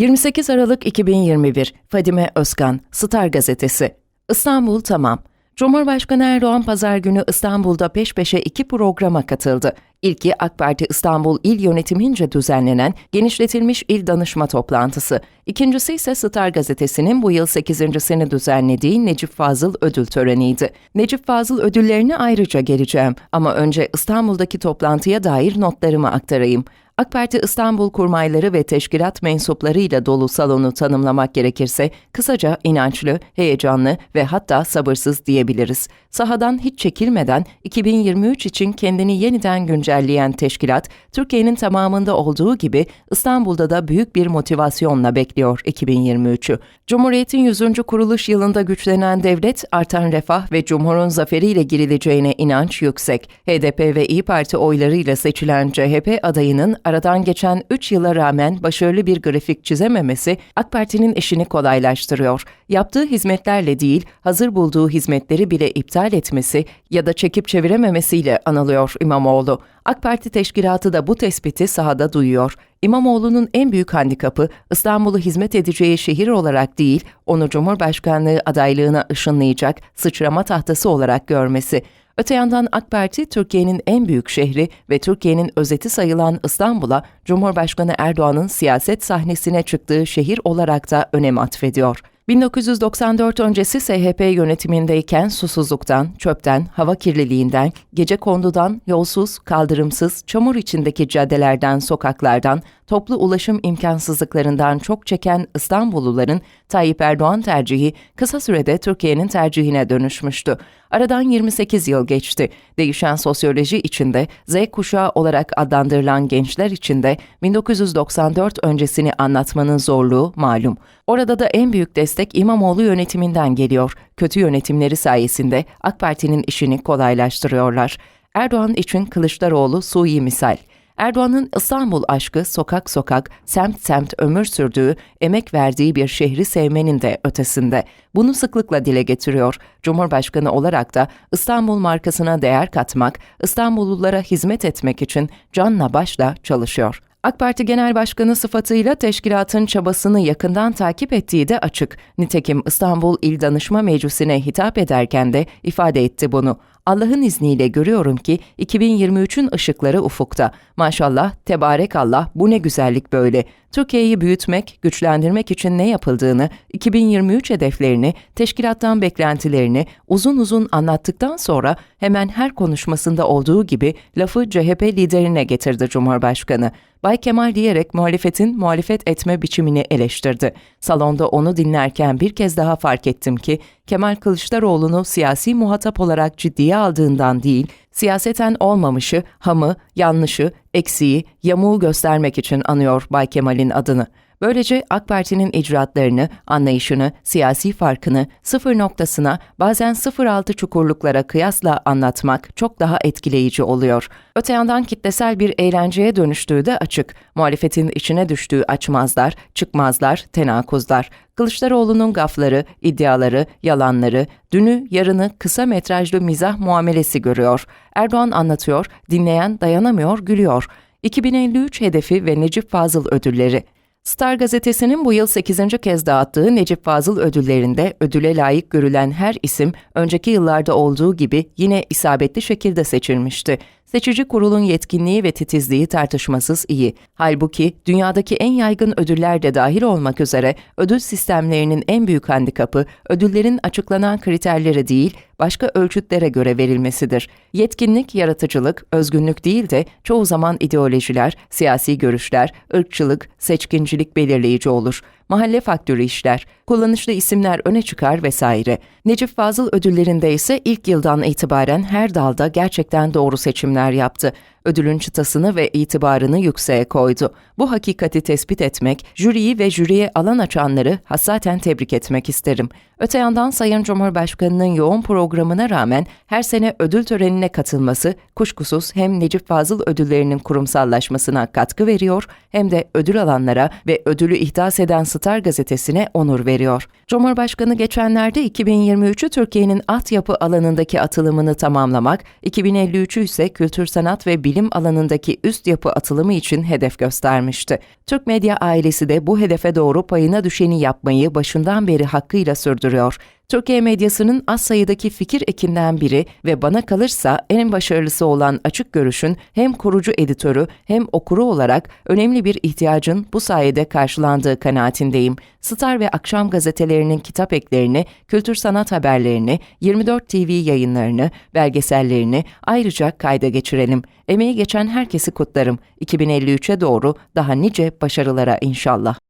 28 Aralık 2021 Fadime Özkan Star Gazetesi İstanbul tamam. Cumhurbaşkanı Erdoğan pazar günü İstanbul'da peş peşe iki programa katıldı. İlki AK Parti İstanbul İl Yönetimince düzenlenen genişletilmiş il danışma toplantısı. İkincisi ise Star Gazetesi'nin bu yıl 8.sini düzenlediği Necip Fazıl ödül töreniydi. Necip Fazıl ödüllerine ayrıca geleceğim ama önce İstanbul'daki toplantıya dair notlarımı aktarayım. AK Parti İstanbul kurmayları ve teşkilat mensuplarıyla dolu salonu tanımlamak gerekirse kısaca inançlı, heyecanlı ve hatta sabırsız diyebiliriz. Sahadan hiç çekilmeden 2023 için kendini yeniden güncelleyen teşkilat, Türkiye'nin tamamında olduğu gibi İstanbul'da da büyük bir motivasyonla bekliyor 2023'ü. Cumhuriyet'in 100. kuruluş yılında güçlenen devlet, artan refah ve Cumhur'un zaferiyle girileceğine inanç yüksek. HDP ve İyi Parti oylarıyla seçilen CHP adayının aradan geçen 3 yıla rağmen başarılı bir grafik çizememesi AK Parti'nin işini kolaylaştırıyor. Yaptığı hizmetlerle değil, hazır bulduğu hizmetleri bile iptal etmesi ya da çekip çevirememesiyle anılıyor İmamoğlu. AK Parti teşkilatı da bu tespiti sahada duyuyor. İmamoğlu'nun en büyük handikapı İstanbul'u hizmet edeceği şehir olarak değil, onu Cumhurbaşkanlığı adaylığına ışınlayacak sıçrama tahtası olarak görmesi. Öte yandan AK Parti, Türkiye'nin en büyük şehri ve Türkiye'nin özeti sayılan İstanbul'a Cumhurbaşkanı Erdoğan'ın siyaset sahnesine çıktığı şehir olarak da önem atfediyor. 1994 öncesi SHP yönetimindeyken susuzluktan, çöpten, hava kirliliğinden, gece kondudan, yolsuz, kaldırımsız, çamur içindeki caddelerden, sokaklardan, toplu ulaşım imkansızlıklarından çok çeken İstanbulluların Tayyip Erdoğan tercihi kısa sürede Türkiye'nin tercihine dönüşmüştü. Aradan 28 yıl geçti. Değişen sosyoloji içinde Z kuşağı olarak adlandırılan gençler içinde 1994 öncesini anlatmanın zorluğu malum. Orada da en büyük destek İmamoğlu yönetiminden geliyor. Kötü yönetimleri sayesinde AK Parti'nin işini kolaylaştırıyorlar. Erdoğan için Kılıçdaroğlu sui misal. Erdoğan'ın İstanbul aşkı sokak sokak, semt semt ömür sürdüğü, emek verdiği bir şehri sevmenin de ötesinde. Bunu sıklıkla dile getiriyor. Cumhurbaşkanı olarak da İstanbul markasına değer katmak, İstanbullulara hizmet etmek için canla başla çalışıyor. AK Parti Genel Başkanı sıfatıyla teşkilatın çabasını yakından takip ettiği de açık. Nitekim İstanbul İl Danışma Meclisi'ne hitap ederken de ifade etti bunu. Allah'ın izniyle görüyorum ki 2023'ün ışıkları ufukta. Maşallah, tebarek Allah bu ne güzellik böyle. Türkiye'yi büyütmek, güçlendirmek için ne yapıldığını, 2023 hedeflerini, teşkilattan beklentilerini uzun uzun anlattıktan sonra hemen her konuşmasında olduğu gibi lafı CHP liderine getirdi Cumhurbaşkanı. Bay Kemal diyerek muhalefetin muhalefet etme biçimini eleştirdi. Salonda onu dinlerken bir kez daha fark ettim ki Kemal Kılıçdaroğlu'nu siyasi muhatap olarak ciddiye aldığından değil, siyaseten olmamışı, hamı, yanlışı, eksiği, yamuğu göstermek için anıyor Bay Kemal'in adını. Böylece AK Parti'nin icraatlarını, anlayışını, siyasi farkını sıfır noktasına bazen 0.6 çukurluklara kıyasla anlatmak çok daha etkileyici oluyor. Öte yandan kitlesel bir eğlenceye dönüştüğü de açık. Muhalefetin içine düştüğü açmazlar, çıkmazlar, tenakuzlar. Kılıçdaroğlu'nun gafları, iddiaları, yalanları, dünü yarını kısa metrajlı mizah muamelesi görüyor. Erdoğan anlatıyor, dinleyen dayanamıyor, gülüyor. 2053 hedefi ve Necip Fazıl ödülleri. Star gazetesinin bu yıl 8. kez dağıttığı Necip Fazıl ödüllerinde ödüle layık görülen her isim önceki yıllarda olduğu gibi yine isabetli şekilde seçilmişti. Seçici kurulun yetkinliği ve titizliği tartışmasız iyi. Halbuki dünyadaki en yaygın ödüller de dahil olmak üzere ödül sistemlerinin en büyük handikapı ödüllerin açıklanan kriterlere değil, başka ölçütlere göre verilmesidir. Yetkinlik, yaratıcılık, özgünlük değil de çoğu zaman ideolojiler, siyasi görüşler, ırkçılık, seçkincilik belirleyici olur mahalle faktörü işler, kullanışlı isimler öne çıkar vesaire. Necip Fazıl ödüllerinde ise ilk yıldan itibaren her dalda gerçekten doğru seçimler yaptı. Ödülün çıtasını ve itibarını yükseğe koydu. Bu hakikati tespit etmek, jüriyi ve jüriye alan açanları hasaten tebrik etmek isterim. Öte yandan Sayın Cumhurbaşkanı'nın yoğun programına rağmen her sene ödül törenine katılması kuşkusuz hem Necip Fazıl ödüllerinin kurumsallaşmasına katkı veriyor hem de ödül alanlara ve ödülü ihdas eden Star gazetesine onur veriyor. Cumhurbaşkanı geçenlerde 2023'ü Türkiye'nin at yapı alanındaki atılımını tamamlamak, 2053'ü ise kültür sanat ve bilim alanındaki üst yapı atılımı için hedef göstermişti. Türk medya ailesi de bu hedefe doğru payına düşeni yapmayı başından beri hakkıyla sürdürüyor. Türkiye medyasının az sayıdaki fikir ekinden biri ve bana kalırsa en başarılısı olan Açık Görüş'ün hem kurucu editörü hem okuru olarak önemli bir ihtiyacın bu sayede karşılandığı kanaatindeyim. Star ve akşam gazetelerinin kitap eklerini, kültür sanat haberlerini, 24 TV yayınlarını, belgesellerini ayrıca kayda geçirelim. Emeği geçen herkesi kutlarım. 2053'e doğru daha nice başarılara inşallah.